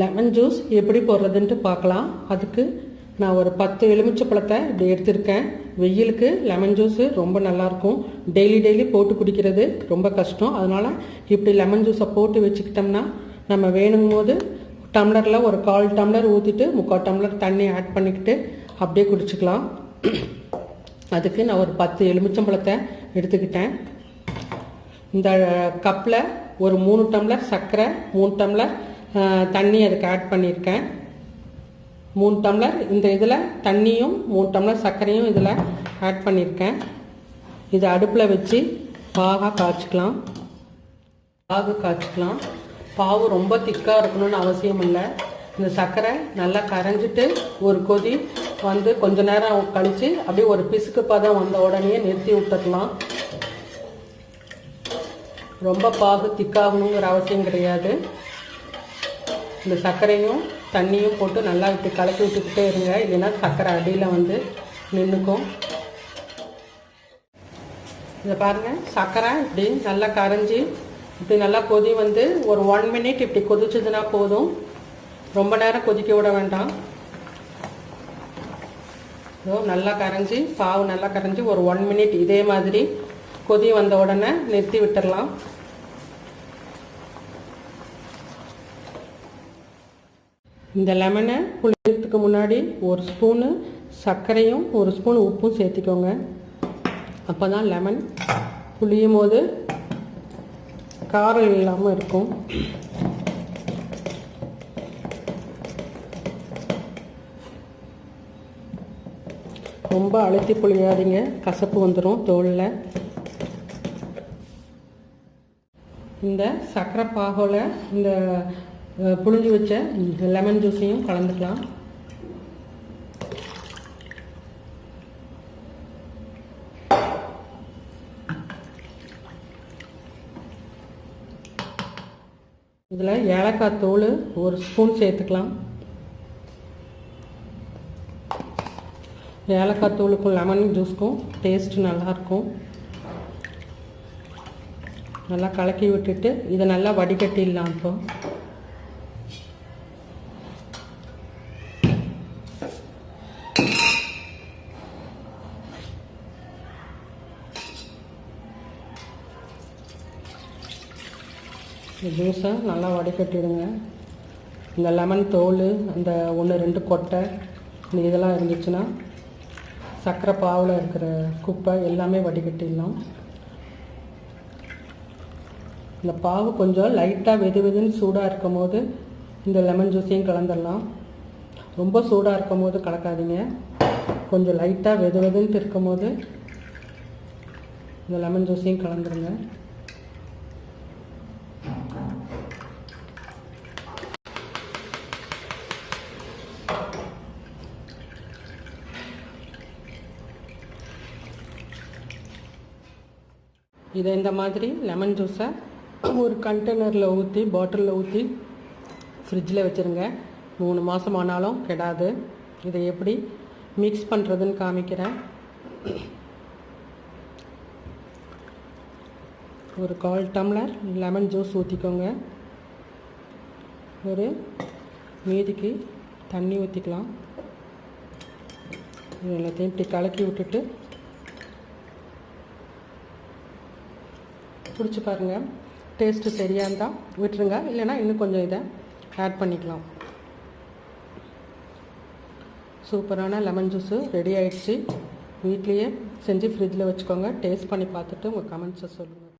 Lemon juice எப்படி போடுறதுன்ட்டு பார்க்கலாம். அதுக்கு நான் ஒரு பத்து எலுமிச்சை பழத்தை இப்படி எடுத்திருக்கேன். வெயிலுக்கு லெமன் ஜூஸு ரொம்ப நல்லாயிருக்கும். டெய்லி டெய்லி போட்டு குடிக்கிறது ரொம்ப கஷ்டம். அதனால் இப்படி லெமன் ஜூஸை போட்டு வச்சுக்கிட்டோம்னா நம்ம வேணுங்கும் போது டம்ளரில் ஒரு கால் டம்ளர் ஊற்றிட்டு முக்கால் டம்ளர் தண்ணி ஆட் பண்ணிக்கிட்டு அப்படியே குடிச்சிக்கலாம். அதுக்கு நான் ஒரு பத்து எலுமிச்சம்பழத்தை எடுத்துக்கிட்டேன். இந்த கப்பில் ஒரு மூணு டம்ளர் சர்க்கரை மூணு டம்ளர் தண்ணி அதுக்கு ஆட் பண்ணியிருக்கேன் மூணு டம்ளர் இந்த இதில் தண்ணியும் மூணு டம்ளர் சர்க்கரையும் இதில் ஆட் பண்ணியிருக்கேன் இதை அடுப்பில் வச்சு பாகாக காய்ச்சிக்கலாம். பாகு காய்ச்சிக்கலாம். பாவு ரொம்ப திக்காக இருக்கணும்னு அவசியம் இல்லை. இந்த சர்க்கரை நல்லா கரைஞ்சிட்டு ஒரு கொதி வந்து கொஞ்ச நேரம் கழித்து அப்படியே ஒரு பிசுக்கு பதம் வந்த உடனே நிறுத்தி விட்டுக்கலாம் ரொம்ப பாகு திக்காகணுங்கிற அவசியம் கிடையாது. இந்த சர்க்கரையும் தண்ணியும் போட்டு நல்லா விட்டு கலக்கி விட்டுக்கிட்டே இருங்க. இல்லைன்னா சர்க்கரை அடியில் வந்து நின்றுக்கும் இதை பாருங்கள் சர்க்கரை இப்படி நல்லா கரைஞ்சி இப்படி நல்லா கொதி வந்து ஒரு ஒன் மினிட் இப்படி கொதிச்சதுன்னா போதும். ரொம்ப நேரம் கொதிக்க விட வேண்டாம். இதோ நல்லா கரைஞ்சி பாவு நல்லா கரைஞ்சி ஒரு ஒன் மினிட் இதே மாதிரி கொதி வந்த உடனே நிறுத்தி விட்டுடலாம் இந்த லெமனை புளிக்கிறதுக்கு முன்னாடி ஒரு ஸ்பூனு சர்க்கரையும் ஒரு ஸ்பூன் உப்பும் சேர்த்திக்கோங்க. அப்போ தான் லெமன் புளியும் போது காரம் இல்லாமல் இருக்கும். ரொம்ப அழுத்தி புளியாதீங்க. கசப்பு வந்துடும் தோலில். இந்த சர்க்கரை பாகோவில் இந்த புழிஞ்சு வச்ச லெமன் ஜூஸையும் கலந்துக்கலாம். இதில் ஏலக்காய் தூள் ஒரு ஸ்பூன் சேர்த்துக்கலாம். ஏலக்காய் தூளுக்கும் லெமன் ஜூஸ்க்கும் டேஸ்ட் நல்லாயிருக்கும் நல்லா கலக்கி விட்டுட்டு இதை நல்லா வடிகட்டிடலாம் இப்போ. இந்த ஜூஸை நல்லா வடிகட்டிடுங்க. இந்த லெமன் தோல் அந்த ஒன்று ரெண்டு கொட்டை இந்த இதெல்லாம் இருந்துச்சுன்னா சர்க்கரை பாவில் இருக்கிற குப்பை எல்லாமே வடிகட்டிடலாம். இந்த பாவு கொஞ்சம் லைட்டாக வெது வெதுன்னு சூடாக இருக்கும் போது இந்த லெமன் ஜூஸையும் கலந்துடலாம். ரொம்ப சூடாக இருக்கும் போது கலக்காதீங்க. கொஞ்சம் லைட்டாக வெது வெதுன்ட்டு இருக்கும் போது இந்த லெமன் ஜூஸையும் கலந்துருங்க இதை இந்த மாதிரி லெமன் ஜூஸை ஒரு கண்டெய்னரில் ஊற்றி பாட்டிலில் ஊற்றி ஃப்ரிட்ஜில் வச்சுருங்க. மூணு மாதம் ஆனாலும் கெடாது. இதை எப்படி மிக்ஸ் பண்ணுறதுன்னு காமிக்கிறேன். ஒரு கால் டம்ளர் லெமன் ஜூஸ் ஊற்றிக்கோங்க ஒரு மீதிக்கு தண்ணி ஊற்றிக்கலாம் எல்லாத்தையும் இப்படி கலக்கி விட்டுட்டு பிடிச்சி பாருங்கள் டேஸ்ட்டு சரியாக இருந்தால் விட்டுருங்க. இல்லைன்னா இன்னும் கொஞ்சம் இதை ஆட் பண்ணிக்கலாம். சூப்பரான லெமன் ஜூஸு ரெடி ஆகிடுச்சு வீட்லேயே செஞ்சு ஃப்ரிட்ஜில் வச்சுக்கோங்க. டேஸ்ட் பண்ணி பார்த்துட்டு உங்கள் கமெண்ட்ஸை சொல்லுங்கள்